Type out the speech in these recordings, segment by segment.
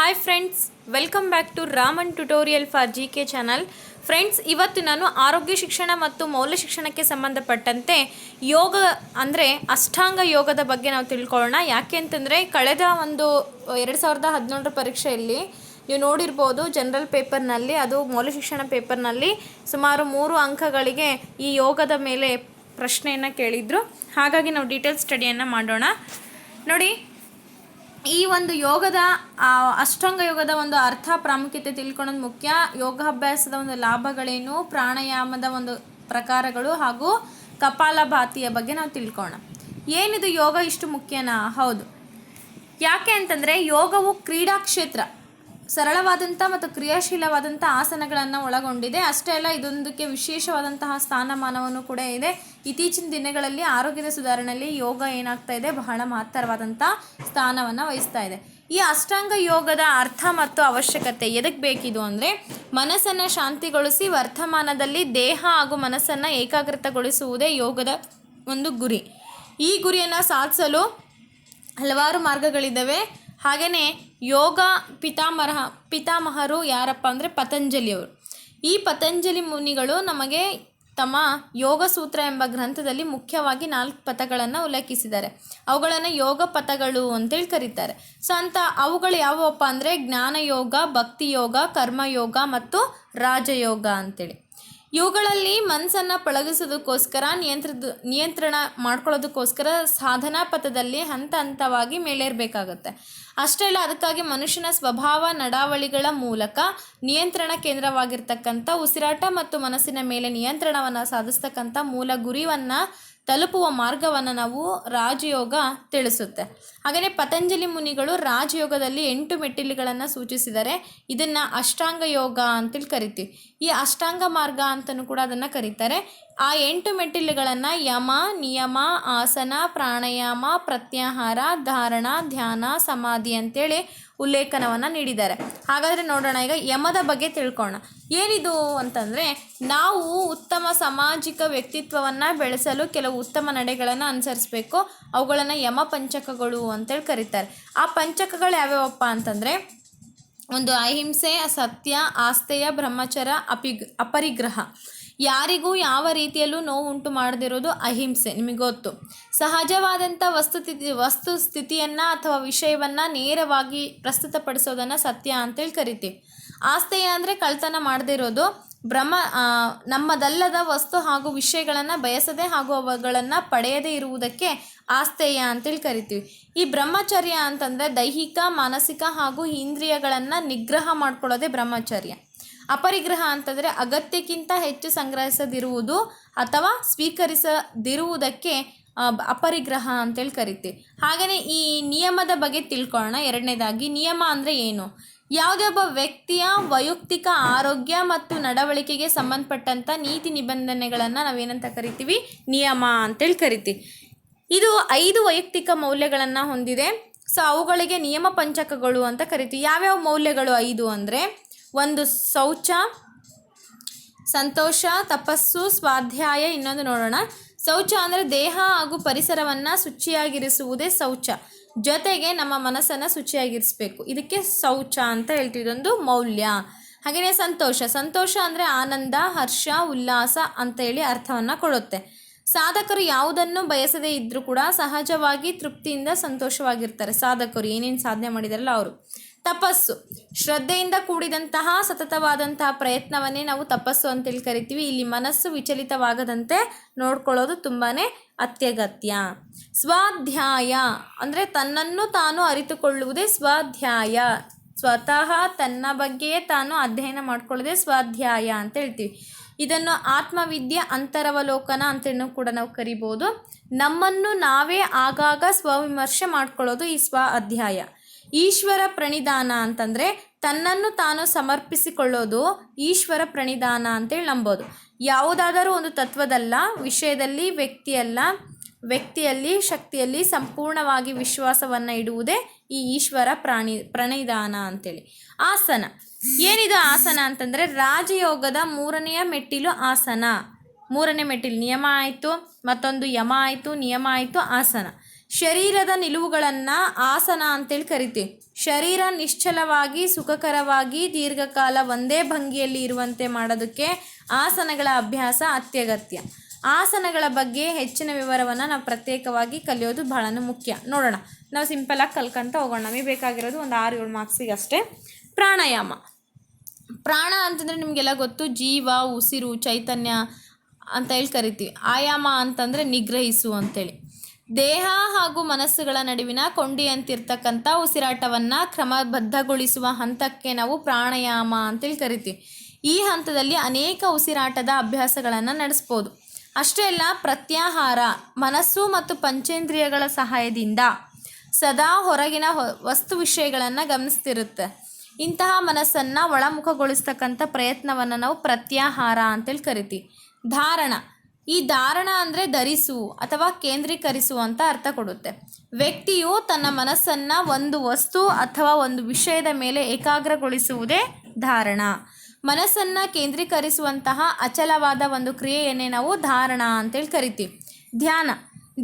Hi friends welcome back to Raman tutorial for G K channel friends ಇವತ್ತು ನಾನು ಆರೋಗ್ಯ ಶಿಕ್ಷಣ ಮತ್ತು ಮೌಲ್ಯ ಶಿಕ್ಷಣಕ್ಕೆ ಸಂಬಂಧಪಟ್ಟಂತೆ ಯೋಗ ಅಂದರೆ ಅಷ್ಟಾಂಗ ಯೋಗದ ಬಗ್ಗೆ ನಾವು ತಿಳ್ಕೊಳ್ಳೋಣ. ಯಾಕೆ ಅಂತಂದರೆ ಕಳೆದ ಒಂದು ಎರಡು ಸಾವಿರದ ಹದಿನೇಳರ ಪರೀಕ್ಷೆಯಲ್ಲಿ ನೀವು ನೋಡಿರ್ಬೋದು ಜನರಲ್ ಪೇಪರ್ನಲ್ಲಿ ಅದು ಮೌಲ್ಯ ಶಿಕ್ಷಣ ಪೇಪರ್ನಲ್ಲಿ ಸುಮಾರು ಮೂರು ಅಂಕಗಳಿಗೆ ಈ ಯೋಗದ ಮೇಲೆ ಪ್ರಶ್ನೆಯನ್ನು ಕೇಳಿದರು. ಹಾಗಾಗಿ ನಾವು ಡೀಟೇಲ್ ಸ್ಟಡಿಯನ್ನು ಮಾಡೋಣ. ನೋಡಿ ಈ ಒಂದು ಯೋಗದ ಅಷ್ಟಾಂಗ ಯೋಗದ ಒಂದು ಅರ್ಥ ಪ್ರಾಮುಖ್ಯತೆ ತಿಳ್ಕೊಳ್ಳೋದು ಮುಖ್ಯ. ಯೋಗಾಭ್ಯಾಸದ ಒಂದು ಲಾಭಗಳೇನು, ಪ್ರಾಣಾಯಾಮದ ಒಂದು ಪ್ರಕಾರಗಳು ಹಾಗೂ ಕಪಾಲಭಾತಿಯ ಬಗ್ಗೆ ನಾವು ತಿಳ್ಕೊಳ್ಳೋಣ. ಏನಿದು ಯೋಗ ಇಷ್ಟು ಮುಖ್ಯನಾ? ಹೌದು. ಯಾಕೆ ಅಂತಂದರೆ ಯೋಗವು ಕ್ರೀಡಾ ಕ್ಷೇತ್ರ ಸರಳವಾದಂಥ ಮತ್ತು ಕ್ರಿಯಾಶೀಲವಾದಂಥ ಆಸನಗಳನ್ನು ಒಳಗೊಂಡಿದೆ. ಅಷ್ಟೇ ಅಲ್ಲ, ಇದೊಂದಕ್ಕೆ ವಿಶೇಷವಾದಂತಹ ಸ್ಥಾನಮಾನವನ್ನು ಕೂಡ ಇದೆ. ಇತ್ತೀಚಿನ ದಿನಗಳಲ್ಲಿ ಆರೋಗ್ಯದ ಸುಧಾರಣೆಯಲ್ಲಿ ಯೋಗ ಏನಾಗ್ತಾ ಇದೆ, ಬಹಳ ಮಹತ್ತರವಾದಂಥ ಸ್ಥಾನವನ್ನು ವಹಿಸ್ತಾ ಇದೆ. ಈ ಅಷ್ಟಾಂಗ ಯೋಗದ ಅರ್ಥ ಮತ್ತು ಅವಶ್ಯಕತೆ ಎದಕ್ಕೆ ಬೇಕಿದು ಅಂದರೆ, ಮನಸ್ಸನ್ನು ಶಾಂತಿಗೊಳಿಸಿ ವರ್ತಮಾನದಲ್ಲಿ ದೇಹ ಹಾಗೂ ಮನಸ್ಸನ್ನು ಏಕಾಗ್ರತಗೊಳಿಸುವುದೇ ಯೋಗದ ಒಂದು ಗುರಿ. ಈ ಗುರಿಯನ್ನು ಸಾಧಿಸಲು ಹಲವಾರು ಮಾರ್ಗಗಳಿದ್ದಾವೆ ಹಾಗೆಯೇ ಯೋಗ ಪಿತಾಮಹ ಪಿತಾಮಹರು ಯಾರಪ್ಪ ಅಂದರೆ ಪತಂಜಲಿಯವರು ಈ ಪತಂಜಲಿ ಮುನಿಗಳು ನಮಗೆ ತಮ್ಮ ಯೋಗ ಸೂತ್ರ ಎಂಬ ಗ್ರಂಥದಲ್ಲಿ ಮುಖ್ಯವಾಗಿ ನಾಲ್ಕು ಪಥಗಳನ್ನು ಉಲ್ಲೇಖಿಸಿದ್ದಾರೆ. ಅವುಗಳನ್ನು ಯೋಗ ಪಥಗಳು ಅಂತೇಳಿ ಕರೀತಾರೆ. ಸೊ ಅಂತ ಅವುಗಳು ಯಾವುವಪ್ಪ ಅಂದರೆ ಜ್ಞಾನಯೋಗ, ಭಕ್ತಿಯೋಗ, ಕರ್ಮಯೋಗ ಮತ್ತು ರಾಜಯೋಗ ಅಂತೇಳಿ. ಇವುಗಳಲ್ಲಿ ಮನಸ್ಸನ್ನು ಪಳಗಿಸೋದಕ್ಕೋಸ್ಕರ, ನಿಯಂತ್ರದ, ನಿಯಂತ್ರಣ ಮಾಡ್ಕೊಳ್ಳೋದಕ್ಕೋಸ್ಕರ ಸಾಧನಾ ಪಥದಲ್ಲಿ ಹಂತ ಹಂತವಾಗಿ ಮೇಲೇರಬೇಕಾಗುತ್ತೆ. ಅಷ್ಟೇ ಅಲ್ಲ, ಅದಕ್ಕಾಗಿ ಮನುಷ್ಯನ ಸ್ವಭಾವ ನಡಾವಳಿಗಳ ಮೂಲಕ ನಿಯಂತ್ರಣ ಕೇಂದ್ರವಾಗಿರ್ತಕ್ಕಂಥ ಉಸಿರಾಟ ಮತ್ತು ಮನಸ್ಸಿನ ಮೇಲೆ ನಿಯಂತ್ರಣವನ್ನು ಸಾಧಿಸ್ತಕ್ಕಂಥ ಮೂಲ ಗುರಿಯನ್ನು ತಲುಪುವ ಮಾರ್ಗವನ್ನು ನಾವು ರಾಜಯೋಗ ತಿಳಿಸುತ್ತೆ. ಹಾಗೆಯೇ ಪತಂಜಲಿ ಮುನಿಗಳು ರಾಜಯೋಗದಲ್ಲಿ ಎಂಟು ಮೆಟ್ಟಿಲುಗಳನ್ನು ಸೂಚಿಸಿದ್ದಾರೆ ಇದನ್ನು ಅಷ್ಟಾಂಗ ಯೋಗ ಅಂತೇಳಿ ಕರಿತೀವಿ. ಈ ಅಷ್ಟಾಂಗ ಮಾರ್ಗ ಅಂತಲೂ ಕೂಡ ಅದನ್ನು ಕರೀತಾರೆ. ಆ ಎಂಟು ಮೆಟ್ಟಿಲುಗಳನ್ನು ಯಮ, ನಿಯಮ, ಆಸನ, ಪ್ರಾಣಾಯಾಮ, ಪ್ರತ್ಯಾಹಾರ, ಧಾರಣ, ಧ್ಯಾನ, ಸಮಾಧಿ ಅಂತೇಳಿ ಉಲ್ಲೇಖನವನ್ನು ನೀಡಿದ್ದಾರೆ. ಹಾಗಾದರೆ ನೋಡೋಣ, ಈಗ ಯಮದ ಬಗ್ಗೆ ತಿಳ್ಕೊಣ ಏನಿದು ಅಂತಂದರೆ, ನಾವು ಉತ್ತಮ ಸಾಮಾಜಿಕ ವ್ಯಕ್ತಿತ್ವವನ್ನು ಬೆಳೆಸಲು ಕೆಲವು ಉತ್ತಮ ನಡೆಗಳನ್ನು ಅನುಸರಿಸಬೇಕು. ಅವುಗಳನ್ನು ಯಮ ಪಂಚಕಗಳು ಅಂತೇಳಿ ಕರೀತಾರೆ. ಆ ಪಂಚಕಗಳು ಯಾವ್ಯಾವಪ್ಪ ಅಂತಂದರೆ, ಒಂದು ಅಹಿಂಸೆ ಸತ್ಯ ಆಸ್ತೆಯ ಬ್ರಹ್ಮಚರ, ಅಪಿಗ್, ಅಪರಿಗ್ರಹ. ಯಾರಿಗೂ ಯಾವ ರೀತಿಯಲ್ಲೂ ನೋವು ಉಂಟು ಮಾಡದಿರೋದು ಅಹಿಂಸೆ, ನಿಮಗೆ ಗೊತ್ತು. ಸಹಜವಾದಂಥ ವಸ್ತುತಿ ವಸ್ತು ಸ್ಥಿತಿಯನ್ನು ಅಥವಾ ವಿಷಯವನ್ನು ನೇರವಾಗಿ ಪ್ರಸ್ತುತಪಡಿಸೋದನ್ನು ಸತ್ಯ ಅಂತೇಳಿ ಕರಿತೀವಿ. ಆಸ್ತೆಯ ಅಂದರೆ ಕಳ್ತನ ಮಾಡದಿರೋದು ಬ್ರಹ್ಮ ನಮ್ಮದಲ್ಲದ ವಸ್ತು ಹಾಗೂ ವಿಷಯಗಳನ್ನು ಬಯಸದೆ ಹಾಗೂ ಅವುಗಳನ್ನು ಪಡೆಯದೇ ಇರುವುದಕ್ಕೆ ಆಸ್ತೆಯ ಅಂತೇಳಿ ಕರಿತೀವಿ. ಈ ಬ್ರಹ್ಮಚರ್ಯ ಅಂತಂದರೆ ದೈಹಿಕ, ಮಾನಸಿಕ ಹಾಗೂ ಇಂದ್ರಿಯಗಳನ್ನು ನಿಗ್ರಹ ಮಾಡ್ಕೊಳ್ಳೋದೇ ಬ್ರಹ್ಮಚರ್ಯ. ಅಪರಿಗ್ರಹ ಅಂತಂದರೆ ಅಗತ್ಯಕ್ಕಿಂತ ಹೆಚ್ಚು ಸಂಗ್ರಹಿಸದಿರುವುದು ಅಥವಾ ಸ್ವೀಕರಿಸದಿರುವುದಕ್ಕೆ ಅಪರಿಗ್ರಹ ಅಂತೇಳಿ ಕರಿತೀವಿ. ಹಾಗೆಯೇ ಈ ನಿಯಮದ ಬಗ್ಗೆ ತಿಳ್ಕೊಳ್ಳೋಣ. ಎರಡನೇದಾಗಿ, ನಿಯಮ ಅಂದರೆ ಏನು? ಯಾವುದೇ ಒಬ್ಬ ವ್ಯಕ್ತಿಯ ವೈಯಕ್ತಿಕ ಆರೋಗ್ಯ ಮತ್ತು ನಡವಳಿಕೆಗೆ ಸಂಬಂಧಪಟ್ಟಂಥ ನೀತಿ ನಿಬಂಧನೆಗಳನ್ನು ನಾವೇನಂತ ಕರಿತೀವಿ? ನಿಯಮ ಅಂತೇಳಿ ಕರಿತೀವಿ. ಇದು ಐದು ವೈಯಕ್ತಿಕ ಮೌಲ್ಯಗಳನ್ನು ಹೊಂದಿದೆ. ಸೊ, ಅವುಗಳಿಗೆ ನಿಯಮ ಪಂಚಕಗಳು ಅಂತ ಕರಿತೀವಿ. ಯಾವ್ಯಾವ ಮೌಲ್ಯಗಳು ಐದು ಅಂದರೆ ಒಂದು ಶೌಚ, ಸಂತೋಷ, ತಪಸ್ಸು, ಸ್ವಾಧ್ಯಾಯ, ಇನ್ನೊಂದು ನೋಡೋಣ. ಶೌಚ ಅಂದರೆ ದೇಹ ಹಾಗೂ ಪರಿಸರವನ್ನು ಶುಚಿಯಾಗಿರಿಸುವುದೇ ಶೌಚ. ಜೊತೆಗೆ ನಮ್ಮ ಮನಸ್ಸನ್ನು ಶುಚಿಯಾಗಿರಿಸಬೇಕು. ಇದಕ್ಕೆ ಶೌಚ ಅಂತ ಹೇಳ್ತೀವಿ. ಇದೊಂದು ಮೌಲ್ಯ. ಹಾಗೆಯೇ ಸಂತೋಷ. ಸಂತೋಷ ಅಂದರೆ ಆನಂದ, ಹರ್ಷ, ಉಲ್ಲಾಸ ಅಂತ ಹೇಳಿ ಅರ್ಥವನ್ನು ಕೊಡುತ್ತೆ. ಸಾಧಕರು ಯಾವುದನ್ನು ಬಯಸದೇ ಇದ್ದರೂ ಕೂಡ ಸಹಜವಾಗಿ ತೃಪ್ತಿಯಿಂದ ಸಂತೋಷವಾಗಿರ್ತಾರೆ. ಸಾಧಕರು ಏನೇನು ಸಾಧನೆ ಮಾಡಿದಾರಲ್ಲ ಅವರು. ತಪಸ್ಸು. ಶ್ರದ್ಧೆಯಿಂದ ಕೂಡಿದಂತಹ ಸತತವಾದಂತಹ ಪ್ರಯತ್ನವನ್ನೇ ನಾವು ತಪಸ್ಸು ಅಂತೇಳಿ ಕರಿತೀವಿ. ಇಲ್ಲಿ ಮನಸ್ಸು ವಿಚಲಿತವಾಗದಂತೆ ನೋಡ್ಕೊಳ್ಳೋದು ತುಂಬಾ ಅತ್ಯಗತ್ಯ. ಸ್ವಾಧ್ಯಾಯ ಅಂದರೆ ತನ್ನನ್ನು ತಾನು ಅರಿತುಕೊಳ್ಳುವುದೇ ಸ್ವಾಧ್ಯಾಯ. ಸ್ವತಃ ತನ್ನ ಬಗ್ಗೆಯೇ ತಾನು ಅಧ್ಯಯನ ಮಾಡ್ಕೊಳ್ಳೋದೇ ಸ್ವಾಧ್ಯಾಯ ಅಂತ ಹೇಳ್ತೀವಿ. ಇದನ್ನು ಆತ್ಮವಿದ್ಯೆ ಅಂತರವಲೋಕನ ಅಂತೇಳಿ ಕೂಡ ನಾವು ಕರಿಬೋದು. ನಮ್ಮನ್ನು ನಾವೇ ಆಗಾಗ ಸ್ವವಿಮರ್ಶೆ ಮಾಡ್ಕೊಳ್ಳೋದು ಈ ಸ್ವ ಅಧ್ಯಾಯ ಈಶ್ವರ ಪ್ರಣಿಧಾನ ಅಂತಂದರೆ ತನ್ನನ್ನು ತಾನು ಸಮರ್ಪಿಸಿಕೊಳ್ಳೋದು ಈಶ್ವರ ಪ್ರಣಿಧಾನ ಅಂತೇಳಿ ನಂಬೋದು. ಯಾವುದಾದರೂ ಒಂದು ತತ್ವದಲ್ಲ, ವಿಷಯದಲ್ಲಿ, ವ್ಯಕ್ತಿಯಲ್ಲ, ವ್ಯಕ್ತಿಯಲ್ಲಿ, ಶಕ್ತಿಯಲ್ಲಿ ಸಂಪೂರ್ಣವಾಗಿ ವಿಶ್ವಾಸವನ್ನು ಇಡುವುದೇ ಈ ಈಶ್ವರ ಪ್ರಾಣಿ ಪ್ರಣಿಧಾನ ಅಂತೇಳಿ. ಆಸನ. ಏನಿದು ಆಸನ ಅಂತಂದರೆ ರಾಜಯೋಗದ ಮೂರನೆಯ ಮೆಟ್ಟಿಲು ಆಸನ. ಮೂರನೇ ಮೆಟ್ಟಿಲು ನಿಯಮ ಆಯಿತು, ಮತ್ತೊಂದು ಯಮ ಆಯಿತು, ನಿಯಮ ಆಯಿತು, ಆಸನ. ಶರೀರದ ನಿಲುವುಗಳನ್ನು ಆಸನ ಅಂತೇಳಿ ಕರಿತೀವಿ. ಶರೀರ ನಿಶ್ಚಲವಾಗಿ, ಸುಖಕರವಾಗಿ, ದೀರ್ಘಕಾಲ ಒಂದೇ ಭಂಗಿಯಲ್ಲಿ ಇರುವಂತೆ ಮಾಡೋದಕ್ಕೆ ಆಸನಗಳ ಅಭ್ಯಾಸ ಅತ್ಯಗತ್ಯ. ಆಸನಗಳ ಬಗ್ಗೆ ಹೆಚ್ಚಿನ ವಿವರವನ್ನು ನಾವು ಪ್ರತ್ಯೇಕವಾಗಿ ಕಲಿಯೋದು ಬಹಳ ಮುಖ್ಯ. ನೋಡೋಣ. ನಾವು ಸಿಂಪಲಾಗಿ ಕಲ್ಕೊಂತ ಹೋಗೋಣ. ನಮಗೆ ಬೇಕಾಗಿರೋದು ಒಂದು ಆರು ಏಳು ಮಾರ್ಕ್ಸಿಗೆ ಅಷ್ಟೇ. ಪ್ರಾಣಾಯಾಮ. ಪ್ರಾಣ ಅಂತಂದರೆ ನಿಮಗೆಲ್ಲ ಗೊತ್ತು, ಜೀವ, ಉಸಿರು, ಚೈತನ್ಯ ಅಂತ ಹೇಳಿ ಕರಿತೀವಿ. ಆಯಾಮ ಅಂತಂದರೆ ನಿಗ್ರಹಿಸು ಅಂತೇಳಿ. ದೇಹ ಹಾಗೂ ಮನಸ್ಸುಗಳ ನಡುವಿನ ಕೊಂಡಿಯಂತಿರ್ತಕ್ಕಂಥ ಉಸಿರಾಟವನ್ನು ಕ್ರಮಬದ್ಧಗೊಳಿಸುವ ಹಂತಕ್ಕೆ ನಾವು ಪ್ರಾಣಾಯಾಮ ಅಂತೇಳಿ ಕರಿತೀವಿ. ಈ ಹಂತದಲ್ಲಿ ಅನೇಕ ಉಸಿರಾಟದ ಅಭ್ಯಾಸಗಳನ್ನು ನಡೆಸ್ಬೋದು. ಅಷ್ಟೇ ಅಲ್ಲ, ಪ್ರತ್ಯಾಹಾರ, ಮನಸ್ಸು ಮತ್ತು ಪಂಚೇಂದ್ರಿಯಗಳ ಸಹಾಯದಿಂದ ಸದಾ ಹೊರಗಿನ ವಸ್ತು ವಿಷಯಗಳನ್ನು ಗಮನಿಸ್ತಿರುತ್ತೆ. ಇಂತಹ ಮನಸ್ಸನ್ನು ಒಳಮುಖಗೊಳಿಸ್ತಕ್ಕಂಥ ಪ್ರಯತ್ನವನ್ನು ನಾವು ಪ್ರತ್ಯಾಹಾರ ಅಂತೇಳಿ ಕರಿತೀವಿ. ಧಾರಣ ಈ ಧಾರಣ ಅಂದರೆ ಧರಿಸು ಅಥವಾ ಕೇಂದ್ರೀಕರಿಸು ಅಂತ ಅರ್ಥ ಕೊಡುತ್ತೆ. ವ್ಯಕ್ತಿಯು ತನ್ನ ಮನಸ್ಸನ್ನು ಒಂದು ವಸ್ತು ಅಥವಾ ಒಂದು ವಿಷಯದ ಮೇಲೆ ಏಕಾಗ್ರಗೊಳಿಸುವುದೇ ಧಾರಣ. ಮನಸ್ಸನ್ನು ಕೇಂದ್ರೀಕರಿಸುವಂತಹ ಅಚಲವಾದ ಒಂದು ಕ್ರಿಯೆಯನ್ನೇ ನಾವು ಧಾರಣ ಅಂತೇಳಿ ಕರಿತೀವಿ. ಧ್ಯಾನ.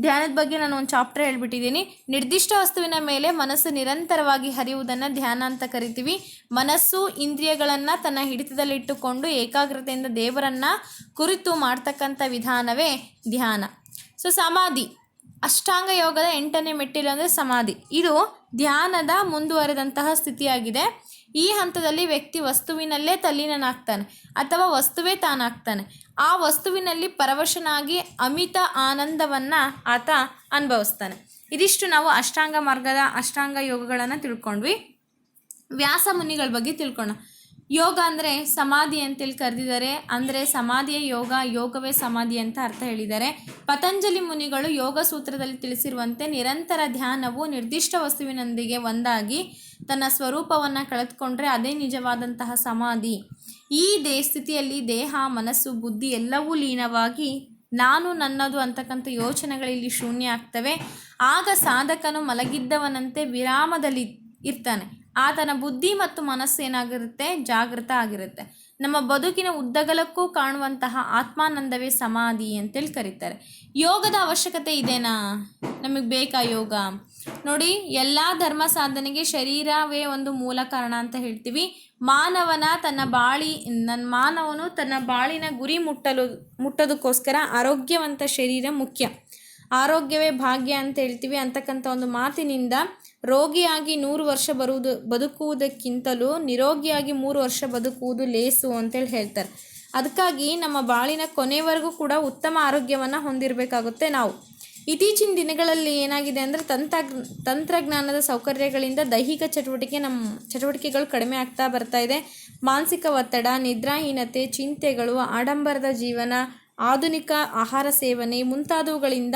ಧ್ಯಾನದ ಬಗ್ಗೆ ನಾನು ಒಂದು ಚಾಪ್ಟರ್ ಹೇಳ್ಬಿಟ್ಟಿದ್ದೀನಿ. ನಿರ್ದಿಷ್ಟ ವಸ್ತುವಿನ ಮೇಲೆ ಮನಸ್ಸು ನಿರಂತರವಾಗಿ ಹರಿಯುವುದನ್ನು ಧ್ಯಾನ ಅಂತ ಕರಿತೀವಿ. ಮನಸ್ಸು ಇಂದ್ರಿಯಗಳನ್ನು ತನ್ನ ಹಿಡಿತದಲ್ಲಿಟ್ಟುಕೊಂಡು ಏಕಾಗ್ರತೆಯಿಂದ ದೇವರನ್ನು ಕುರಿತು ಮಾಡ್ತಕ್ಕಂಥ ವಿಧಾನವೇ ಧ್ಯಾನ. ಸೊ ಸಮಾಧಿ. ಅಷ್ಟಾಂಗ ಯೋಗದ ಎಂಟನೇ ಮೆಟ್ಟಿಲು ಅಂದರೆ ಸಮಾಧಿ. ಇದು ಧ್ಯಾನದ ಮುಂದುವರೆದಂತಹ ಸ್ಥಿತಿಯಾಗಿದೆ. ಈ ಹಂತದಲ್ಲಿ ವ್ಯಕ್ತಿ ವಸ್ತುವಿನಲ್ಲೇ ತಲ್ಲೀನನಾಗ್ತಾನೆ ಅಥವಾ ವಸ್ತುವೇ ತಾನಾಗ್ತಾನೆ. ಆ ವಸ್ತುವಿನಲ್ಲಿ ಪರವಶನಾಗಿ ಅಮಿತ ಆನಂದವನ್ನು ಆತ ಅನುಭವಿಸ್ತಾನೆ. ಇದಿಷ್ಟು ನಾವು ಅಷ್ಟಾಂಗ ಮಾರ್ಗದ ಅಷ್ಟಾಂಗ ಯೋಗಗಳನ್ನು ತಿಳ್ಕೊಂಡ್ವಿ. ವ್ಯಾಸ ಮುನಿಗಳ ಬಗ್ಗೆ ತಿಳ್ಕೊಣ ಯೋಗ ಅಂದರೆ ಸಮಾಧಿ ಅಂತೇಳಿ ಕರೆದಿದ್ದಾರೆ. ಅಂದರೆ ಸಮಾಧಿಯ ಯೋಗ, ಯೋಗವೇ ಸಮಾಧಿ ಅಂತ ಅರ್ಥ ಹೇಳಿದ್ದಾರೆ. ಪತಂಜಲಿ ಮುನಿಗಳು ಯೋಗ ಸೂತ್ರದಲ್ಲಿ ತಿಳಿಸಿರುವಂತೆ ನಿರಂತರ ಧ್ಯಾನವು ನಿರ್ದಿಷ್ಟ ವಸ್ತುವಿನೊಂದಿಗೆ ಒಂದಾಗಿ ತನ್ನ ಸ್ವರೂಪವನ್ನು ಕಳೆದುಕೊಂಡ್ರೆ ಅದೇ ನಿಜವಾದಂತಹ ಸಮಾಧಿ. ಈ ದೇ ಸ್ಥಿತಿಯಲ್ಲಿ ದೇಹ, ಮನಸ್ಸು, ಬುದ್ಧಿ ಎಲ್ಲವೂ ಲೀನವಾಗಿ ನಾನು ನನ್ನದು ಅಂತಕ್ಕಂಥ ಯೋಚನೆಗಳಲ್ಲಿ ಶೂನ್ಯ ಆಗ್ತವೆ. ಆಗ ಸಾಧಕನು ಮಲಗಿದ್ದವನಂತೆ ವಿರಾಮದಲ್ಲಿ ಇರ್ತಾನೆ. ಆತನ ಬುದ್ಧಿ ಮತ್ತು ಮನಸ್ಸು ಏನಾಗಿರುತ್ತೆ? ಜಾಗೃತ ಆಗಿರುತ್ತೆ. ನಮ್ಮ ಬದುಕಿನ ಉದ್ದಗಲಕ್ಕೂ ಕಾಣುವಂತಹ ಆತ್ಮಾನಂದವೇ ಸಮಾಧಿ ಅಂತೇಳಿ ಕರೀತಾರೆ. ಯೋಗದ ಅವಶ್ಯಕತೆ ಇದೆನಾ? ನಮಗೆ ಬೇಕಾ ಯೋಗ? ನೋಡಿ, ಎಲ್ಲ ಧರ್ಮ ಸಾಧನೆಗೆ ಶರೀರವೇ ಒಂದು ಮೂಲ ಕಾರಣ ಅಂತ ಹೇಳ್ತೀವಿ. ಮಾನವನ ತನ್ನ ಬಾಳಿ ನನ್ನ ಮಾನವನು ತನ್ನ ಬಾಳಿನ ಗುರಿ ಮುಟ್ಟಲು, ಮುಟ್ಟೋದಕ್ಕೋಸ್ಕರ ಆರೋಗ್ಯವಂತ ಶರೀರ ಮುಖ್ಯ. ಆರೋಗ್ಯವೇ ಭಾಗ್ಯ ಅಂತ ಹೇಳ್ತೀವಿ ಅಂತಕ್ಕಂಥ ಒಂದು ಮಾತಿನಿಂದ ರೋಗಿಯಾಗಿ ನೂರು ವರ್ಷ ಬರುವುದು, ಬದುಕುವುದಕ್ಕಿಂತಲೂ ನಿರೋಗಿಯಾಗಿ ಮೂರು ವರ್ಷ ಬದುಕುವುದು ಲೇಸು ಅಂತೇಳಿ ಹೇಳ್ತಾರೆ. ಅದಕ್ಕಾಗಿ ನಮ್ಮ ಬಾಳಿನ ಕೊನೆವರೆಗೂ ಕೂಡ ಉತ್ತಮ ಆರೋಗ್ಯವನ್ನು ಹೊಂದಿರಬೇಕಾಗುತ್ತೆ ನಾವು. ಇತ್ತೀಚಿನ ದಿನಗಳಲ್ಲಿ ಏನಾಗಿದೆ ಅಂದರೆ ತಂತ್ರ, ತಂತ್ರಜ್ಞಾನದ ಸೌಕರ್ಯಗಳಿಂದ ದೈಹಿಕ ಚಟುವಟಿಕೆ ನಮ್ಮ ಚಟುವಟಿಕೆಗಳು ಕಡಿಮೆ ಆಗ್ತಾ ಬರ್ತಾ ಇದೆ. ಮಾನಸಿಕ ಒತ್ತಡ, ನಿದ್ರಾಹೀನತೆ, ಚಿಂತೆಗಳು, ಆಡಂಬರದ ಜೀವನ ಆಧುನಿಕ ಆಹಾರ ಸೇವನೆ ಮುಂತಾದವುಗಳಿಂದ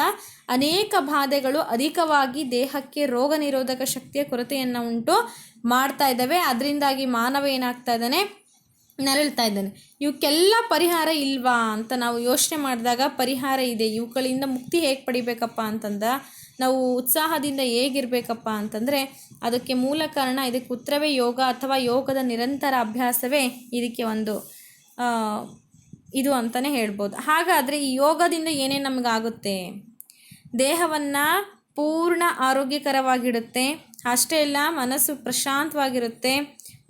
ಅನೇಕ ಬಾಧೆಗಳು ಅಧಿಕವಾಗಿ ದೇಹಕ್ಕೆ ರೋಗ ನಿರೋಧಕ ಶಕ್ತಿಯ ಕೊರತೆಯನ್ನು ಉಂಟು ಮಾಡ್ತಾ ಇದ್ದಾವೆ. ಅದರಿಂದಾಗಿ ಮಾನವ ಏನಾಗ್ತಾ ಇದ್ದಾನೆ? ನರಳ್ತಾ ಇದ್ದಾನೆ. ಇವಕ್ಕೆಲ್ಲ ಪರಿಹಾರ ಇಲ್ವಾ ಅಂತ ನಾವು ಯೋಚನೆ ಮಾಡಿದಾಗ ಪರಿಹಾರ ಇದೆ. ಇವುಗಳಿಂದ ಮುಕ್ತಿ ಹೇಗೆ ಪಡಿಬೇಕಪ್ಪ ಅಂತಂದ, ನಾವು ಉತ್ಸಾಹದಿಂದ ಹೇಗಿರಬೇಕಪ್ಪ ಅಂತಂದರೆ ಅದಕ್ಕೆ ಮೂಲ ಕಾರಣ ಇದಕ್ಕೆ ಉತ್ತರವೇ ಯೋಗ ಅಥವಾ ಯೋಗದ ನಿರಂತರ ಅಭ್ಯಾಸವೇ ಇದಕ್ಕೆ ಒಂದು ಇದು ಅಂತಲೇ ಹೇಳ್ಬೋದು. ಹಾಗಾದರೆ ಈ ಯೋಗದಿಂದ ಏನೇನು ನಮಗಾಗುತ್ತೆ? ದೇಹವನ್ನು ಪೂರ್ಣ ಆರೋಗ್ಯಕರವಾಗಿಡುತ್ತೆ. ಅಷ್ಟೇ ಅಲ್ಲ, ಮನಸ್ಸು ಪ್ರಶಾಂತವಾಗಿರುತ್ತೆ.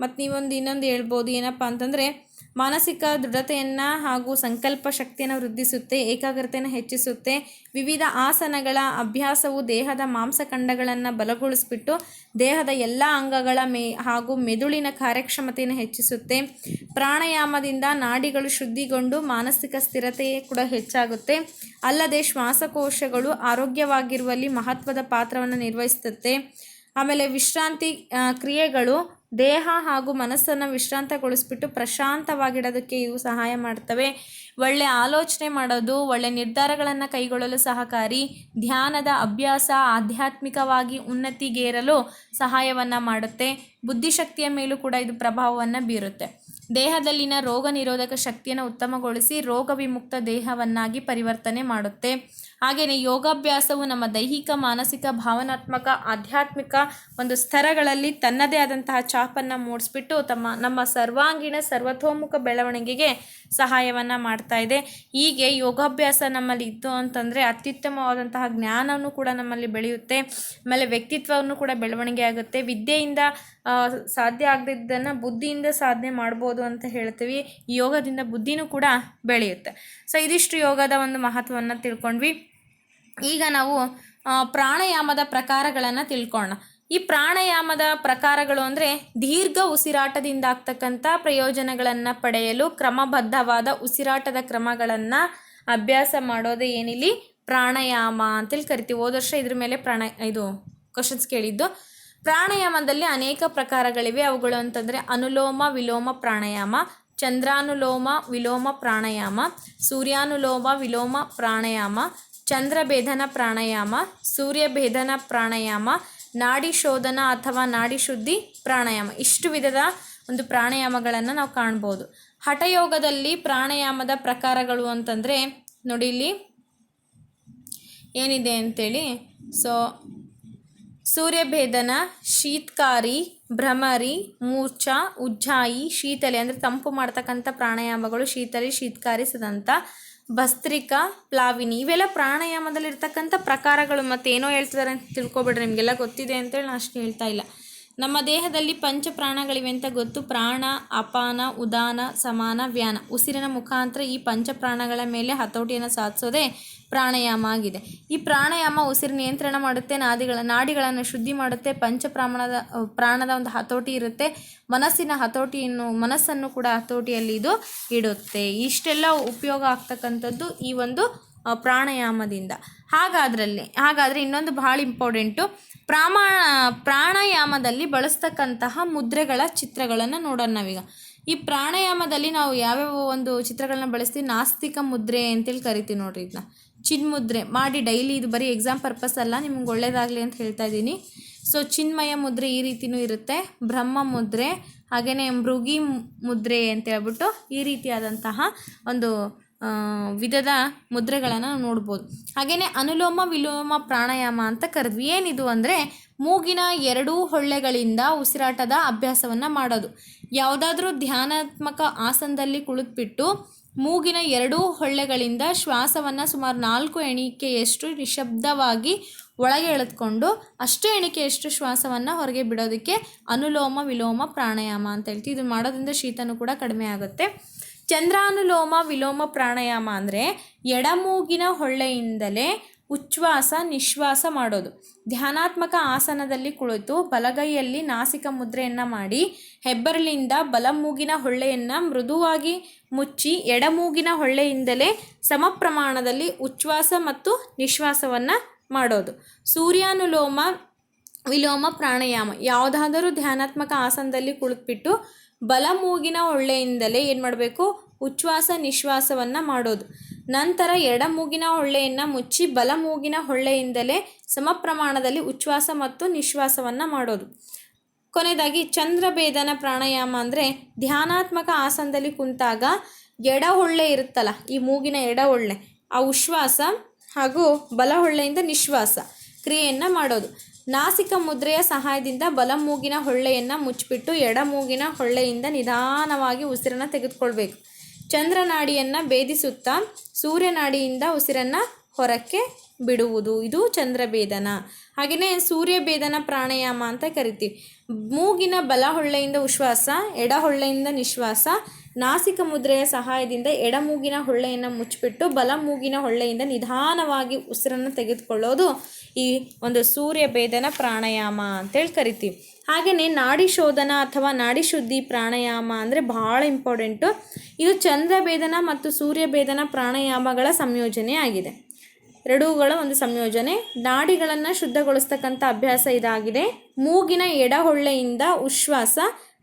ಮತ್ತು ನೀವೊಂದು ಇನ್ನೊಂದು ಹೇಳ್ಬೋದು ಏನಪ್ಪ ಅಂತಂದರೆ ಮಾನಸಿಕ ದೃಢತೆಯನ್ನು ಹಾಗೂ ಸಂಕಲ್ಪ ಶಕ್ತಿಯನ್ನು ವೃದ್ಧಿಸುತ್ತೆ, ಏಕಾಗ್ರತೆಯನ್ನು ಹೆಚ್ಚಿಸುತ್ತೆ. ವಿವಿಧ ಆಸನಗಳ ಅಭ್ಯಾಸವು ದೇಹದ ಮಾಂಸಖಂಡಗಳನ್ನು ಬಲಗೊಳಿಸ್ಬಿಟ್ಟು ದೇಹದ ಎಲ್ಲ ಅಂಗಗಳ ಮೇ ಹಾಗೂ ಮೆದುಳಿನ ಕಾರ್ಯಕ್ಷಮತೆಯನ್ನು ಹೆಚ್ಚಿಸುತ್ತೆ. ಪ್ರಾಣಾಯಾಮದಿಂದ ನಾಡಿಗಳು ಶುದ್ಧಿಗೊಂಡು ಮಾನಸಿಕ ಸ್ಥಿರತೆ ಕೂಡ ಹೆಚ್ಚಾಗುತ್ತೆ. ಅಲ್ಲದೆ ಶ್ವಾಸಕೋಶಗಳು ಆರೋಗ್ಯವಾಗಿರುವಲ್ಲಿ ಮಹತ್ವದ ಪಾತ್ರವನ್ನು ನಿರ್ವಹಿಸುತ್ತೆ. ಆಮೇಲೆ ವಿಶ್ರಾಂತಿ ಕ್ರಿಯೆಗಳು ದೇಹ ಹಾಗೂ ಮನಸ್ಸನ್ನು ವಿಶ್ರಾಂತಗೊಳಿಸ್ಬಿಟ್ಟು ಪ್ರಶಾಂತವಾಗಿಡೋದಕ್ಕೆ ಇವು ಸಹಾಯ ಮಾಡ್ತವೆ. ಒಳ್ಳೆ ಆಲೋಚನೆ ಮಾಡೋದು, ಒಳ್ಳೆ ನಿರ್ಧಾರಗಳನ್ನು ಕೈಗೊಳ್ಳಲು ಸಹಕಾರಿ, ಧ್ಯಾನದ ಅಭ್ಯಾಸ ಆಧ್ಯಾತ್ಮಿಕವಾಗಿ ಉನ್ನತಿಗೇರಲು ಸಹಾಯವನ್ನು ಮಾಡುತ್ತೆ. ಬುದ್ಧಿಶಕ್ತಿಯ ಮೇಲೂ ಕೂಡ ಇದು ಪ್ರಭಾವವನ್ನು ಬೀರುತ್ತೆ. ದೇಹದಲ್ಲಿನ ರೋಗ ನಿರೋಧಕ ಶಕ್ತಿಯನ್ನು ಉತ್ತಮಗೊಳಿಸಿ ರೋಗ ವಿಮುಕ್ತ ದೇಹವನ್ನಾಗಿ ಪರಿವರ್ತನೆ ಮಾಡುತ್ತೆ. ಹಾಗೆಯೇ ಯೋಗಾಭ್ಯಾಸವು ನಮ್ಮ ದೈಹಿಕ, ಮಾನಸಿಕ, ಭಾವನಾತ್ಮಕ, ಆಧ್ಯಾತ್ಮಿಕ ಒಂದು ಸ್ತರಗಳಲ್ಲಿ ತನ್ನದೇ ಆದಂತಹ ಛಾಪನ್ನು ಮೂಡಿಸ್ಬಿಟ್ಟು ತಮ್ಮ, ನಮ್ಮ ಸರ್ವಾಂಗೀಣ, ಸರ್ವತೋಮುಖ ಬೆಳವಣಿಗೆಗೆ ಸಹಾಯವನ್ನು ಮಾಡ್ತಾ ಇದೆ. ಹೀಗೆ ಯೋಗಾಭ್ಯಾಸ ನಮ್ಮಲ್ಲಿ ಇತ್ತು ಅಂತಂದರೆ ಅತ್ಯುತ್ತಮವಾದಂತಹ ಜ್ಞಾನವನ್ನು ಕೂಡ ನಮ್ಮಲ್ಲಿ ಬೆಳೆಯುತ್ತೆ. ಆಮೇಲೆ ವ್ಯಕ್ತಿತ್ವವನ್ನು ಕೂಡ ಬೆಳವಣಿಗೆ ಆಗುತ್ತೆ. ವಿದ್ಯೆಯಿಂದ ಸಾಧ್ಯ ಆಗದಿದ್ದನ್ನು ಬುದ್ಧಿಯಿಂದ ಸಾಧನೆ ಮಾಡ್ಬೋದು ಅಂತ ಹೇಳ್ತೀವಿ. ಯೋಗದಿಂದ ಬುದ್ಧಿನೂ ಕೂಡ ಬೆಳೆಯುತ್ತೆ. ಸೊ, ಇದಿಷ್ಟು ಯೋಗದ ಒಂದು ಮಹತ್ವವನ್ನು ತಿಳ್ಕೊಂಡ್ವಿ. ಈಗ ನಾವು ಪ್ರಾಣಾಯಾಮದ ಪ್ರಕಾರಗಳನ್ನು ತಿಳ್ಕೊಳ್ಳೋಣ ಈ ಪ್ರಾಣಾಯಾಮದ ಪ್ರಕಾರಗಳು ಅಂದರೆ ದೀರ್ಘ ಉಸಿರಾಟದಿಂದ ಆಗ್ತಕ್ಕಂಥ ಪ್ರಯೋಜನಗಳನ್ನು ಪಡೆಯಲು ಕ್ರಮಬದ್ಧವಾದ ಉಸಿರಾಟದ ಕ್ರಮಗಳನ್ನು ಅಭ್ಯಾಸ ಮಾಡೋದೇ ಏನಿಲ್ಲಿ? ಪ್ರಾಣಾಯಾಮ ಅಂತೇಳಿ ಕರಿತೀವಿ. ಹೋದ ವರ್ಷ ಇದ್ರ ಮೇಲೆ ಪ್ರಾಣ, ಇದು ಕ್ವಶನ್ಸ್ ಕೇಳಿದ್ದು. ಪ್ರಾಣಾಯಾಮದಲ್ಲಿ ಅನೇಕ ಪ್ರಕಾರಗಳಿವೆ. ಅವುಗಳು ಅಂತಂದರೆ ಅನುಲೋಮ, ವಿಲೋಮ, ಪ್ರಾಣಾಯಾಮ, ಚಂದ್ರಾನುಲೋಮ, ವಿಲೋಮ, ಪ್ರಾಣಾಯಾಮ, ಸೂರ್ಯಾನುಲೋಮ, ವಿಲೋಮ, ಪ್ರಾಣಾಯಾಮ ಚಂದ್ರಭೇದನ ಪ್ರಾಣಾಯಾಮ, ಸೂರ್ಯಭೇದನ ಪ್ರಾಣಾಯಾಮ ನಾಡಿ ಶೋಧನ ಅಥವಾ ನಾಡಿ ಶುದ್ಧಿ ಪ್ರಾಣಾಯಾಮ. ಇಷ್ಟು ವಿಧದ ಒಂದು ಪ್ರಾಣಾಯಾಮಗಳನ್ನು ನಾವು ಕಾಣ್ಬೋದು. ಹಠಯೋಗದಲ್ಲಿ ಪ್ರಾಣಾಯಾಮದ ಪ್ರಕಾರಗಳು ಅಂತಂದರೆ, ನೋಡಿ ಇಲ್ಲಿ ಏನಿದೆ ಅಂತೇಳಿ. ಸೊ ಸೂರ್ಯಭೇದನ ಶೀತ್ಕಾರಿ, ಭ್ರಮರಿ, ಮೂರ್ಛ, ಉಜ್ಜಾಯಿ, ಶೀತಲೆ, ಅಂದರೆ ತಂಪು ಮಾಡ್ತಕ್ಕಂಥ ಪ್ರಾಣಾಯಾಮಗಳು ಶೀತಲೆ, ಶೀತ್ಕಾರಿ, ಸದಂತ ಭಸ್ತ್ರಿಕ, ಪ್ಲಾವಿನಿ ಇವೆಲ್ಲ ಪ್ರಾಣಾಯಾಮದಲ್ಲಿರ್ತಕ್ಕಂಥ ಪ್ರಕಾರಗಳು ಮತ್ತೆ ಏನೋ ಹೇಳ್ತಿದ್ದಾರೆ ಅಂತ ತಿಳ್ಕೊಬೇಡ್ರಿ ನಿಮಗೆಲ್ಲ ಗೊತ್ತಿದೆ ಅಂತೇಳಿ ನಾನು ಅಷ್ಟು ಹೇಳ್ತಾ ಇಲ್ಲ. ನಮ್ಮ ದೇಹದಲ್ಲಿ ಪಂಚ ಪ್ರಾಣಗಳಿವೆ ಅಂತ ಗೊತ್ತು? ಪ್ರಾಣ, ಅಪಾನ, ಉದಾನ, ಸಮಾನ, ವ್ಯಾನ. ಉಸಿರಿನ ಮುಖಾಂತರ ಈ ಪಂಚ ಪ್ರಾಣಗಳ ಮೇಲೆ ಹತೋಟಿಯನ್ನು ಸಾಧಿಸೋದೇ ಪ್ರಾಣಾಯಾಮ ಆಗಿದೆ. ಈ ಪ್ರಾಣಾಯಾಮ ಉಸಿರು ನಿಯಂತ್ರಣ ಮಾಡುತ್ತೆ, ನಾದಿಗಳ, ನಾಡಿಗಳನ್ನು ಶುದ್ಧಿ ಮಾಡುತ್ತೆ ಪಂಚ ಪ್ರಾಣದ ಪ್ರಾಣದ ಒಂದು ಹತೋಟಿ ಇರುತ್ತೆ. ಮನಸ್ಸಿನ ಹತೋಟಿಯನ್ನು, ಮನಸ್ಸನ್ನು ಕೂಡ ಹತೋಟಿಯಲ್ಲಿ ಇದು ಇಡುತ್ತೆ. ಇಷ್ಟೆಲ್ಲ ಉಪಯೋಗ ಆಗ್ತಕ್ಕಂಥದ್ದು ಈ ಒಂದು ಪ್ರಾಣಾಯಾಮದಿಂದ. ಹಾಗಾದ್ರಲ್ಲಿ, ಹಾಗಾದರೆ ಇನ್ನೊಂದು ಭಾಳ ಇಂಪಾರ್ಟೆಂಟು, ಪ್ರಾಮಾ, ಪ್ರಾಣಾಯಾಮದಲ್ಲಿ ಬಳಸ್ತಕ್ಕಂತಹ ಮುದ್ರೆಗಳ ಚಿತ್ರಗಳನ್ನು ನೋಡೋಣ ನಾವೀಗ. ಈ ಪ್ರಾಣಾಯಾಮದಲ್ಲಿ ನಾವು ಯಾವ್ಯಾವ ಒಂದು ಚಿತ್ರಗಳನ್ನ ಬಳಸ್ತೀವಿ? ನಾಸ್ತಿಕ ಮುದ್ರೆ ಅಂತೇಳಿ ಕರಿತೀವಿ ನೋಡ್ರಿ ಇದನ್ನ ಚಿನ್ಮುದ್ರೆ ಮಾಡಿ ಡೈಲಿ ಇದು ಬರೀ ಎಕ್ಸಾಮ್ ಪರ್ಪಸ್ ಅಲ್ಲ, ನಿಮ್ಗೆ ಒಳ್ಳೇದಾಗಲಿ ಅಂತ ಹೇಳ್ತಾ ಇದ್ದೀನಿ. ಸೊ ಚಿನ್ಮಯ ಮುದ್ರೆ ಈ ರೀತಿಯೂ ಇರುತ್ತೆ. ಬ್ರಹ್ಮ ಮುದ್ರೆ ಹಾಗೆಯೇ ಮೃಗಿ ಮುದ್ರೆ ಅಂತ ಹೇಳ್ಬಿಟ್ಟು ಈ ರೀತಿಯಾದಂತಹ ಒಂದು ವಿಧದ ಮುದ್ರೆಗಳನ್ನು ನೋಡ್ಬೋದು. ಹಾಗೆಯೇ ಅನುಲೋಮ ವಿಲೋಮ ಪ್ರಾಣಾಯಾಮ ಅಂತ ಕರೆದ್ವಿ. ಏನಿದು ಅಂದರೆ ಮೂಗಿನ ಎರಡೂ ಹೊಳ್ಳೆಗಳಿಂದ ಉಸಿರಾಟದ ಅಭ್ಯಾಸವನ್ನು ಮಾಡೋದು. ಯಾವುದಾದ್ರೂ ಧ್ಯಾನಾತ್ಮಕ ಆಸನದಲ್ಲಿ ಕುಳಿತುಬಿಟ್ಟು ಮೂಗಿನ ಎರಡೂ ಹೊಳ್ಳೆಗಳಿಂದ ಶ್ವಾಸವನ್ನು ಸುಮಾರು ನಾಲ್ಕು ಎಣಿಕೆಯಷ್ಟು ನಿಶಬ್ದವಾಗಿ ಒಳಗೆ ಎಳೆದುಕೊಂಡು ಅಷ್ಟು ಎಣಿಕೆಯಷ್ಟು ಶ್ವಾಸವನ್ನು ಹೊರಗೆ ಬಿಡೋದಕ್ಕೆ ಅನುಲೋಮ ವಿಲೋಮ ಪ್ರಾಣಾಯಾಮ ಅಂತ ಹೇಳ್ತೀವಿ. ಇದು ಮಾಡೋದ್ರಿಂದ ಶೀತನೂ ಕೂಡ ಕಡಿಮೆ ಆಗುತ್ತೆ. ಚಂದ್ರಾನುಲೋಮ ವಿಲೋಮ ಪ್ರಾಣಾಯಾಮ ಅಂದರೆ ಎಡಮೂಗಿನ ಹೊಳ್ಳೆಯಿಂದಲೇ ಉಚ್ಛ್ವಾಸ, ನಿಶ್ವಾಸ ಮಾಡೋದು. ಧ್ಯಾನಾತ್ಮಕ ಆಸನದಲ್ಲಿ ಕುಳಿತು ಬಲಗೈಯಲ್ಲಿ ನಾಸಿಕ ಮುದ್ರೆಯನ್ನು ಮಾಡಿ ಹೆಬ್ಬರಳಿಂದ ಬಲಮೂಗಿನ ಹೊಳ್ಳೆಯನ್ನು ಮೃದುವಾಗಿ ಮುಚ್ಚಿ, ಎಡಮೂಗಿನ ಹೊಳ್ಳೆಯಿಂದಲೇ ಸಮ ಪ್ರಮಾಣದಲ್ಲಿ ಉಚ್ಛ್ವಾಸ ಮತ್ತು ನಿಶ್ವಾಸವನ್ನು ಮಾಡೋದು. ಸೂರ್ಯಾನುಲೋಮ ವಿಲೋಮ ಪ್ರಾಣಾಯಾಮ. ಯಾವುದಾದರೂ ಧ್ಯಾನಾತ್ಮಕ ಆಸನದಲ್ಲಿ ಕುಳಿತುಬಿಟ್ಟು ಬಲ ಮೂಗಿನ ಹೊಳ್ಳೆಯಿಂದಲೇ ಏನು ಮಾಡಬೇಕು? ಉಚ್ಛ್ವಾಸ ನಿಶ್ವಾಸವನ್ನು ಮಾಡೋದು. ನಂತರ ಎಡ ಮೂಗಿನ ಹೊಳ್ಳೆಯನ್ನು ಮುಚ್ಚಿ ಬಲ ಮೂಗಿನ ಹೊಳ್ಳೆಯಿಂದಲೇ ಸಮ ಪ್ರಮಾಣದಲ್ಲಿ ಉಚ್ಛ್ವಾಸ ಮತ್ತು ನಿಶ್ವಾಸವನ್ನು ಮಾಡೋದು. ಕೊನೆಯದಾಗಿ ಚಂದ್ರಭೇದನ ಪ್ರಾಣಾಯಾಮ ಅಂದರೆ ಧ್ಯಾನಾತ್ಮಕ ಆಸನದಲ್ಲಿ ಕುಂತಾಗ ಎಡ ಹೊಳ್ಳೆ ಇರುತ್ತಲ್ಲ, ಈ ಮೂಗಿನ ಎಡ ಹೊಳ್ಳೆ ಆ ಉಶ್ವಾಸ ಹಾಗೂ ಬಲ ಹೊಳ್ಳೆಯಿಂದ ನಿಶ್ವಾಸ. ಕ್ರಿಯೆಯನ್ನು ಮಾಡೋದು. ನಾಸಿಕ ಮುದ್ರೆಯ ಸಹಾಯದಿಂದ ಬಲ ಮೂಗಿನ ಹೊಳ್ಳೆಯನ್ನು ಮುಚ್ಚಿಬಿಟ್ಟು ಎಡ ಮೂಗಿನ ಹೊಳ್ಳೆಯಿಂದ ನಿಧಾನವಾಗಿ ಉಸಿರನ್ನು ತೆಗೆದುಕೊಳ್ಬೇಕು. ಚಂದ್ರನಾಡಿಯನ್ನು ಭೇದಿಸುತ್ತಾ ಸೂರ್ಯನಾಡಿಯಿಂದ ಉಸಿರನ್ನು ಹೊರಕ್ಕೆ ಬಿಡುವುದು. ಇದು ಚಂದ್ರಭೇದನ. ಹಾಗೆಯೇ ಸೂರ್ಯಭೇದನ ಪ್ರಾಣಾಯಾಮ ಅಂತ ಕರಿತೀವಿ. ಮೂಗಿನ ಬಲ ಹೊಳ್ಳೆಯಿಂದ ಉಶ್ವಾಸ, ಎಡ ಹೊಳ್ಳೆಯಿಂದ ನಿಶ್ವಾಸ ನಾಸಿಕ ಮುದ್ರೆಯ ಸಹಾಯದಿಂದ ಎಡಮೂಗಿನ ಹೊಳ್ಳೆಯನ್ನು ಮುಚ್ಚಿಬಿಟ್ಟು ಬಲ ಮೂಗಿನ ಹೊಳ್ಳೆಯಿಂದ ನಿಧಾನವಾಗಿ ಉಸಿರನ್ನು ತೆಗೆದುಕೊಳ್ಳೋದು ಈ ಒಂದು ಸೂರ್ಯ ಭೇದನ ಪ್ರಾಣಾಯಾಮ ಅಂತೇಳಿ ಕರಿತೀವಿ. ಹಾಗೆಯೇ ನಾಡಿ ಶೋಧನ ಅಥವಾ ನಾಡಿ ಶುದ್ಧಿ ಪ್ರಾಣಾಯಾಮ ಅಂದರೆ ಬಹಳ ಇಂಪಾರ್ಟೆಂಟು ಇದು ಚಂದ್ರಭೇದನ ಮತ್ತು ಸೂರ್ಯಭೇದನ ಪ್ರಾಣಾಯಾಮಗಳ ಸಂಯೋಜನೆ ಆಗಿದೆ. ಎರಡೂಗಳ ಒಂದು ಸಂಯೋಜನೆ. ನಾಡಿಗಳನ್ನು ಶುದ್ಧಗೊಳಿಸ್ತಕ್ಕಂಥ ಅಭ್ಯಾಸ ಇದಾಗಿದೆ. ಮೂಗಿನ ಎಡಹೊಳ್ಳೆಯಿಂದ ಉಶ್ವಾಸ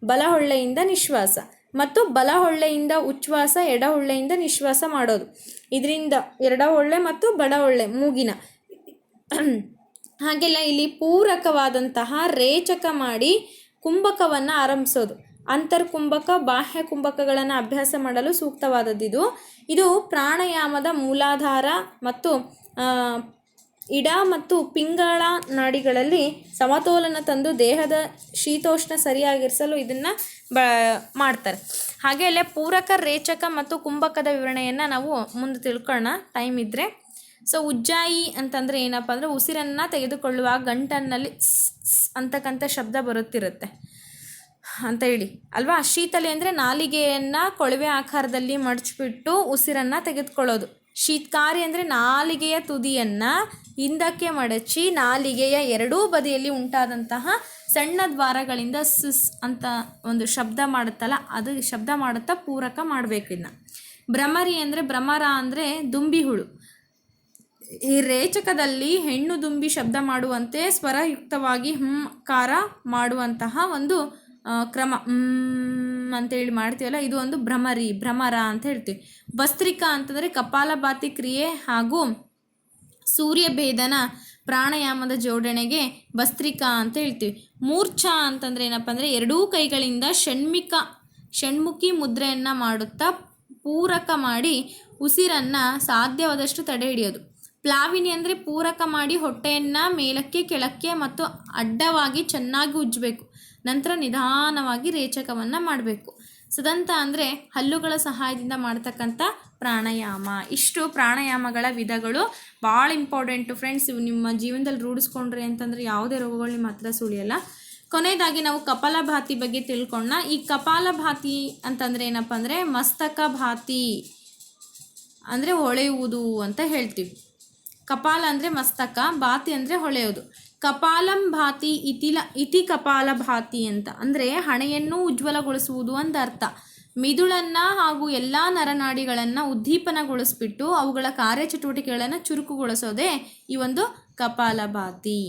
ಬಲಹೊಳ್ಳೆಯಿಂದ ನಿಶ್ವಾಸ. ಮತ್ತು ಬಲ ಹೊಳ್ಳೆಯಿಂದ ಉಚ್ಛ್ವಾಸ ಎಡಹೊಳ್ಳೆಯಿಂದ ನಿಶ್ವಾಸ ಮಾಡೋದು. ಇದರಿಂದ ಎಡಹೊಳ್ಳೆ ಮತ್ತು ಬಡ ಹೊಳ್ಳೆ ಮೂಗಿನ. ಹಾಗೆಲ್ಲ ಇಲ್ಲಿ ಪೂರಕವಾದಂತಹ ರೇಚಕ ಮಾಡಿ ಕುಂಭಕವನ್ನು ಆರಂಭಿಸೋದು. ಅಂತರ್ಕುಂಭಕ, ಬಾಹ್ಯ ಕುಂಭಕಗಳನ್ನು ಅಭ್ಯಾಸ ಮಾಡಲು ಸೂಕ್ತವಾದದ್ದಿದು. ಇದು ಪ್ರಾಣಾಯಾಮದ ಮೂಲಾಧಾರ ಮತ್ತು ಇಡ ಮತ್ತು ಪಿಂಗಾಳ ನಾಡಿಗಳಲ್ಲಿ ಸಮತೋಲನ ತಂದು ದೇಹದ ಶೀತೋಷ್ಣ ಸರಿಯಾಗಿರಿಸಲು ಇದನ್ನು ಬ, ಮಾಡ್ತಾರೆ. ಹಾಗೆ ಅಲ್ಲೇ ಪೂರಕ, ರೇಚಕ ಮತ್ತು ಕುಂಭಕದ ವಿವರಣೆಯನ್ನು ನಾವು ಮುಂದೆ ತಿಳ್ಕೊಳ್ಳೋಣ ಟೈಮ್ ಇದ್ದರೆ ಸೊ ಉಜ್ಜಾಯಿ ಅಂತಂದರೆ ಏನಪ್ಪ ಅಂದರೆ ಉಸಿರನ್ನು ತೆಗೆದುಕೊಳ್ಳುವ ಗಂಟನ್ನಲ್ಲಿ ಅಂತಕ್ಕಂಥ ಶಬ್ದ ಬರುತ್ತಿರುತ್ತೆ. ಅಂತ ಹೇಳಿ. ಅಲ್ವಾ? ಶೀತಲೆ ಅಂದರೆ ನಾಲಿಗೆಯನ್ನು ಕೊಳವೆ ಆಕಾರದಲ್ಲಿ ಮಡಚಿಬಿಟ್ಟು ಉಸಿರನ್ನು ತೆಗೆದುಕೊಳ್ಳೋದು. ಶೀತ್ಕಾರಿ ಅಂದರೆ ನಾಲಿಗೆಯ ತುದಿಯನ್ನು ಹಿಂದಕ್ಕೆ ಮಡಚಿ ನಾಲಿಗೆಯ ಎರಡೂ ಬದಿಯಲ್ಲಿ ಉಂಟಾದಂತಹ ಸಣ್ಣ ದ್ವಾರಗಳಿಂದ ಸುಸ್ ಅಂತ ಒಂದು ಶಬ್ದ ಮಾಡುತ್ತಲ್ಲ, ಅದು ಶಬ್ದ ಮಾಡುತ್ತಾ ಪೂರಕ ಮಾಡಬೇಕು ಇದನ್ನ ಭ್ರಮರಿ ಅಂದರೆ ಭ್ರಮರ ಅಂದರೆ ದುಂಬಿ ಹುಳು ಈ ರೇಚಕದಲ್ಲಿ ಹೆಣ್ಣು ದುಂಬಿ ಶಬ್ದ ಮಾಡುವಂತೆ ಸ್ವರಯುಕ್ತವಾಗಿ ಹುಂಕಾರ ಮಾಡುವಂತಹ ಒಂದು ಕ್ರಮ. ಅಂತೇಳಿ ಮಾಡ್ತೀವಲ್ಲ, ಇದು ಒಂದು ಭ್ರಮರಿ, ಭ್ರಮರ ಅಂತ ಹೇಳ್ತೀವಿ. ಭಸ್ತ್ರಿಕಾ ಅಂತಂದರೆ ಕಪಾಲಭಾತಿ ಕ್ರಿಯೆ ಹಾಗೂ ಸೂರ್ಯಭೇದನ ಪ್ರಾಣಾಯಾಮದ ಜೋಡಣೆಗೆ ಭಸ್ತ್ರಿಕಾ ಅಂತ ಹೇಳ್ತೀವಿ. ಮೂರ್ಛಾ ಅಂತಂದರೆ ಏನಪ್ಪ ಅಂದರೆ ಎರಡೂ ಕೈಗಳಿಂದ ಷಣ್ಮಿಕ, ಷಣ್ಮುಖಿ ಮುದ್ರೆಯನ್ನು ಮಾಡುತ್ತಾ ಪೂರಕ ಮಾಡಿ ಉಸಿರನ್ನು ಸಾಧ್ಯವಾದಷ್ಟು ತಡೆ ಹಿಡಿಯೋದು. ಪ್ಲಾವಿನಿ ಅಂದರೆ ಪೂರಕ ಮಾಡಿ ಹೊಟ್ಟೆಯನ್ನು ಮೇಲಕ್ಕೆ, ಕೆಳಕ್ಕೆ ಮತ್ತು ಅಡ್ಡವಾಗಿ ಚೆನ್ನಾಗಿ ಉಜ್ಜಬೇಕು. ನಂತರ ನಿಧಾನವಾಗಿ ರೇಚಕವನ್ನು ಮಾಡಬೇಕು. ಸದಂತ ಅಂದರೆ ಹಲ್ಲುಗಳ ಸಹಾಯದಿಂದ ಮಾಡ್ತಕ್ಕಂಥ ಪ್ರಾಣಾಯಾಮ. ಇಷ್ಟು ಪ್ರಾಣಾಯಾಮಗಳ ವಿಧಗಳು ಭಾಳ ಇಂಪಾರ್ಟೆಂಟು ಫ್ರೆಂಡ್ಸ್ ನಿಮ್ಮ ಜೀವನದಲ್ಲಿ ರೂಢಿಸ್ಕೊಂಡ್ರಿ ಅಂತಂದರೆ ಯಾವುದೇ ರೋಗಗಳು ನಿಮ್ಮ ಹತ್ರ ಸುಳಿಯಲ್ಲ. ಕೊನೆಯದಾಗಿ ನಾವು ಕಪಾಲಭಾತಿ ಬಗ್ಗೆ ತಿಳ್ಕೊಂಡ ಈ ಕಪಾಲಭಾತಿ ಅಂತಂದರೆ ಏನಪ್ಪ ಅಂದರೆ ಮಸ್ತಕ ಭಾತಿ ಅಂದರೆ ಹೊಳೆಯುವುದು ಅಂತ ಹೇಳ್ತೀವಿ. ಕಪಾಲ ಅಂದರೆ ಮಸ್ತಕ, ಭಾತಿ ಅಂದರೆ ಹೊಳೆಯೋದು. ಕಪಾಲಂ ಭಾತಿ ಇತಿಲ ಇತಿ ಕಪಾಲ ಭಾತಿ ಅಂತ. ಅಂದರೆ ಹಣೆಯನ್ನು ಉಜ್ವಲಗೊಳಿಸುವುದು ಅಂತ ಅರ್ಥ ಮಿದುಳನ್ನು ಹಾಗೂ ಎಲ್ಲ ನರನಾಡಿಗಳನ್ನು ಉದ್ದೀಪನಗೊಳಿಸ್ಬಿಟ್ಟು ಅವುಗಳ ಕಾರ್ಯಚಟುವಟಿಕೆಗಳನ್ನು ಚುರುಕುಗೊಳಿಸೋದೇ ಈ ಒಂದು ಕಪಾಲಭಾತಿ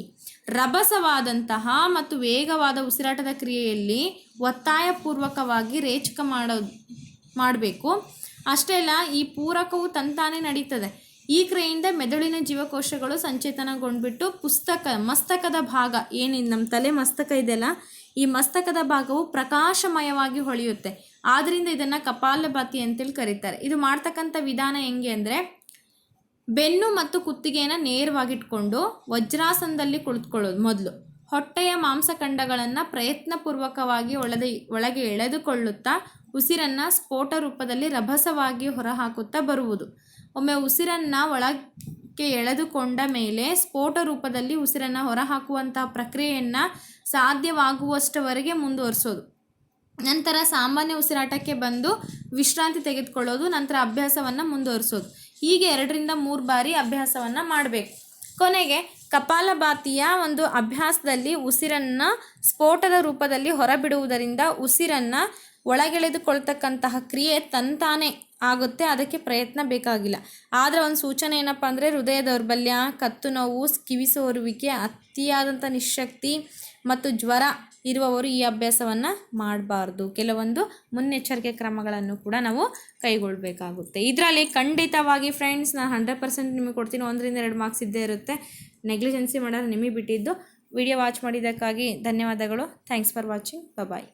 ರಭಸವಾದಂತಹ ಮತ್ತು ವೇಗವಾದ ಉಸಿರಾಟದ ಕ್ರಿಯೆಯಲ್ಲಿ ಒತ್ತಾಯಪೂರ್ವಕವಾಗಿ ರೇಚಕ ಮಾಡೋ, ಮಾಡಬೇಕು. ಅಷ್ಟೇ ಅಲ್ಲ, ಈ ಪೂರಕವು ತಂತಾನೇ ನಡೀತದೆ. ಈ ಕ್ರಿಯೆಯಿಂದ ಮೆದುಳಿನ ಜೀವಕೋಶಗಳು ಸಂಚೇತನಗೊಂಡ್ಬಿಟ್ಟು ಪುಸ್ತಕ, ಮಸ್ತಕದ ಭಾಗ, ಏನಿದೆ ನಮ್ಮ ತಲೆ ಮಸ್ತಕ ಇದೆಯಲ್ಲ, ಈ ಮಸ್ತಕದ ಭಾಗವು ಪ್ರಕಾಶಮಯವಾಗಿ ಹೊಳೆಯುತ್ತೆ. ಆದ್ದರಿಂದ ಇದನ್ನು ಕಪಾಲಭಾತಿ ಅಂತೇಳಿ ಕರೀತಾರೆ. ಇದು ಮಾಡ್ತಕ್ಕಂಥ ವಿಧಾನ ಹೆಂಗೆ ಅಂದರೆ, ಬೆನ್ನು ಮತ್ತು ಕುತ್ತಿಗೆಯನ್ನು ನೇರವಾಗಿಟ್ಕೊಂಡು ವಜ್ರಾಸನದಲ್ಲಿ ಕುಳಿತುಕೊಳ್ಳೋದು ಮೊದಲು. ಹೊಟ್ಟೆಯ ಮಾಂಸಖಂಡಗಳನ್ನು ಪ್ರಯತ್ನಪೂರ್ವಕವಾಗಿ ಒಳದೆ, ಒಳಗೆ ಎಳೆದುಕೊಳ್ಳುತ್ತಾ ಉಸಿರನ್ನು ಸ್ಫೋಟ ರೂಪದಲ್ಲಿ ರಭಸವಾಗಿ ಹೊರಹಾಕುತ್ತಾ ಬರುವುದು. ಒಮ್ಮೆ ಉಸಿರನ್ನು ಒಳಕ್ಕೆ ಎಳೆದುಕೊಂಡ ಮೇಲೆ ಸ್ಫೋಟ ರೂಪದಲ್ಲಿ ಉಸಿರನ್ನು ಹೊರಹಾಕುವಂತಹ ಪ್ರಕ್ರಿಯೆಯನ್ನು ಸಾಧ್ಯವಾಗುವಷ್ಟವರೆಗೆ ಮುಂದುವರಿಸೋದು. ನಂತರ ಸಾಮಾನ್ಯ ಉಸಿರಾಟಕ್ಕೆ ಬಂದು ವಿಶ್ರಾಂತಿ ತೆಗೆದುಕೊಳ್ಳೋದು, ನಂತರ ಅಭ್ಯಾಸವನ್ನು ಮುಂದುವರಿಸೋದು. ಹೀಗೆ ಎರಡರಿಂದ ಮೂರು ಬಾರಿ ಅಭ್ಯಾಸವನ್ನು ಮಾಡಬೇಕು. ಕೊನೆಗೆ ಕಪಾಲಭಾತಿಯ ಒಂದು ಅಭ್ಯಾಸದಲ್ಲಿ ಉಸಿರನ್ನು ಸ್ಫೋಟದ ರೂಪದಲ್ಲಿ ಹೊರಬಿಡುವುದರಿಂದ ಉಸಿರನ್ನು ಒಳಗೆಳೆದುಕೊಳ್ತಕ್ಕಂತಹ ಕ್ರಿಯೆ ತಂತಾನೆ ಆಗುತ್ತೆ. ಅದಕ್ಕೆ ಪ್ರಯತ್ನ ಬೇಕಾಗಿಲ್ಲ. ಆದರೆ ಒಂದು ಸೂಚನೆ ಏನಪ್ಪ ಅಂದರೆ ಹೃದಯ ದೌರ್ಬಲ್ಯ, ಕತ್ತು ನೋವು ಕಿವಿ ಸೋರುವಿಕೆ ಅತಿಯಾದಂಥ ನಿಶಕ್ತಿ ಮತ್ತು ಜ್ವರ ಇರುವವರು ಈ ಅಭ್ಯಾಸವನ್ನು ಮಾಡಬಾರ್ದು. ಕೆಲವೊಂದು ಮುನ್ನೆಚ್ಚರಿಕೆ ಕ್ರಮಗಳನ್ನು ಕೂಡ ನಾವು ಕೈಗೊಳ್ಳಬೇಕಾಗುತ್ತೆ ಇದರಲ್ಲಿ ಖಂಡಿತವಾಗಿ ಫ್ರೆಂಡ್ಸ್ ನಾನು ಹಂಡ್ರೆಡ್ ಪರ್ಸೆಂಟ್ ನಿಮಗೆ ಕೊಡ್ತೀನಿ. ಒಂದರಿಂದ ಎರಡು ಮಾರ್ಕ್ಸ್ ಇದ್ದೇ ಇರುತ್ತೆ. ನೆಗ್ಲಿಜೆನ್ಸಿ ಮಾಡೋರು ನಿಮಗೆ ಬಿಟ್ಟಿದ್ದು. ವಿಡಿಯೋ ವಾಚ್ ಮಾಡಿದ್ದಕ್ಕಾಗಿ ಧನ್ಯವಾದಗಳು. Thanks for watching bye